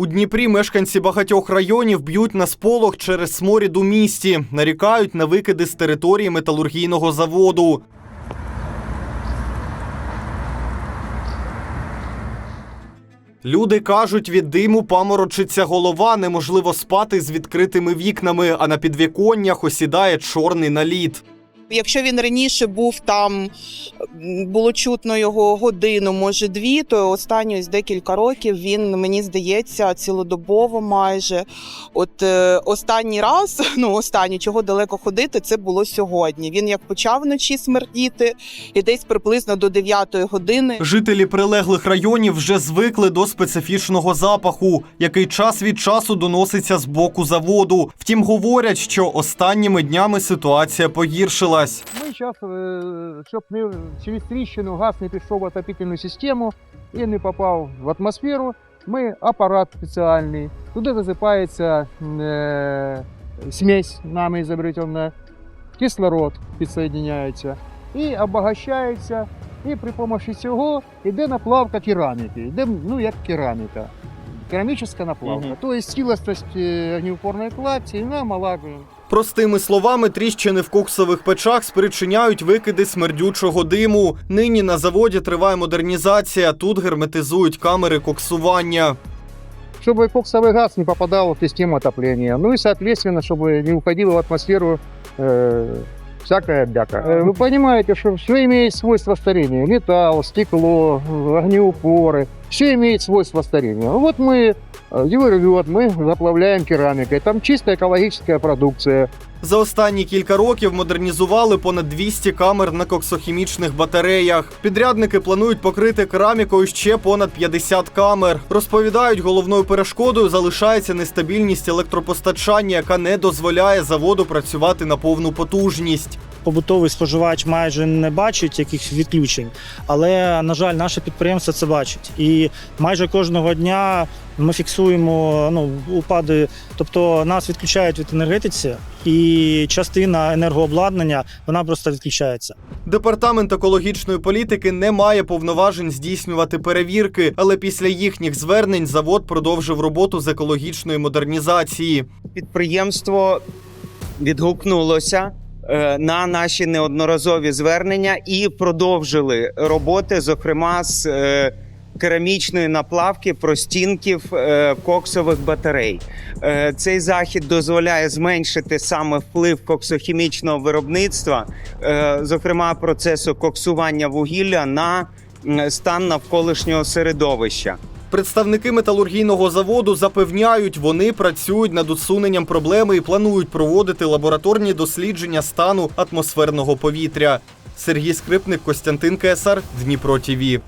У Дніпрі мешканці багатьох районів б'ють на сполох через сморід у місті, нарікають на викиди з території металургійного заводу. Люди кажуть, від диму паморочиться голова, неможливо спати з відкритими вікнами, а на підвіконнях осідає чорний наліт. Якщо він раніше був там, було чутно його годину, може дві, то останні ось декілька років він мені здається цілодобово майже. От е, останній раз, ну останній, чого далеко ходити, це було сьогодні. Він як почав вночі смердіти, і десь приблизно до 9 години Жителі прилеглих районів вже звикли до специфічного запаху, який час від часу доноситься з боку заводу. Втім, говорять, що останніми днями ситуація погіршилась. Ми зараз, щоб не через тріщину газ не пішов в отопительну систему і не попав в атмосферу, ми апарат спеціальний. Туди висипається е, смесь нами изобретена, кислород підсоединяється і обогащається. І при допомогі цього йде наплавка кераміки. Йде ну, як кераміка. Керамічна наплавка. Тобто цілісність е, огнеупорної кладці нам налагодимо. Простими словами, тріщини в коксових печах спричиняють викиди смердючого диму. Нині на заводі триває модернізація. Тут герметизують камери коксування. чтобы коксовый газ не попадал в систему отопления. Ну и, соответственно, чтобы не уходило в атмосферу э, всякая бяка. Э, Вы понимаете, что все имеет свойство старения. Металл, стекло, э, огнеупоры. Все имеет свойство старения. Вот мы, э, его рвет, мы заплавляем керамикой. Там чистая экологическая продукция. За останні кілька років модернізували понад 200 камер на коксохімічних батареях. Підрядники планують покрити керамікою ще понад 50 камер. Розповідають, головною перешкодою залишається нестабільність електропостачання, яка не дозволяє заводу працювати на повну потужність. побутовий споживач майже не бачить якихось відключень, але на жаль, наше підприємство це бачить. І майже кожного дня ми фіксуємо ну, упади, тобто нас відключають від енергетиці, і частина енергообладнання вона просто відключається. Департамент екологічної політики не має повноважень здійснювати перевірки, але після їхніх звернень завод продовжив роботу з екологічної модернізації. підприємство відгукнулося на наші неодноразові звернення і продовжили роботи, зокрема з е, керамічної наплавки простінків е, коксових батарей. Е, Цей захід дозволяє зменшити саме вплив коксохімічного виробництва, е, зокрема процесу коксування вугілля на стан навколишнього середовища. Представники металургійного заводу запевняють, вони працюють над усуненням проблеми і планують проводити лабораторні дослідження стану атмосферного повітря. Сергій Скрипник, Костянтин Кесар, Дніпро ТІВІ.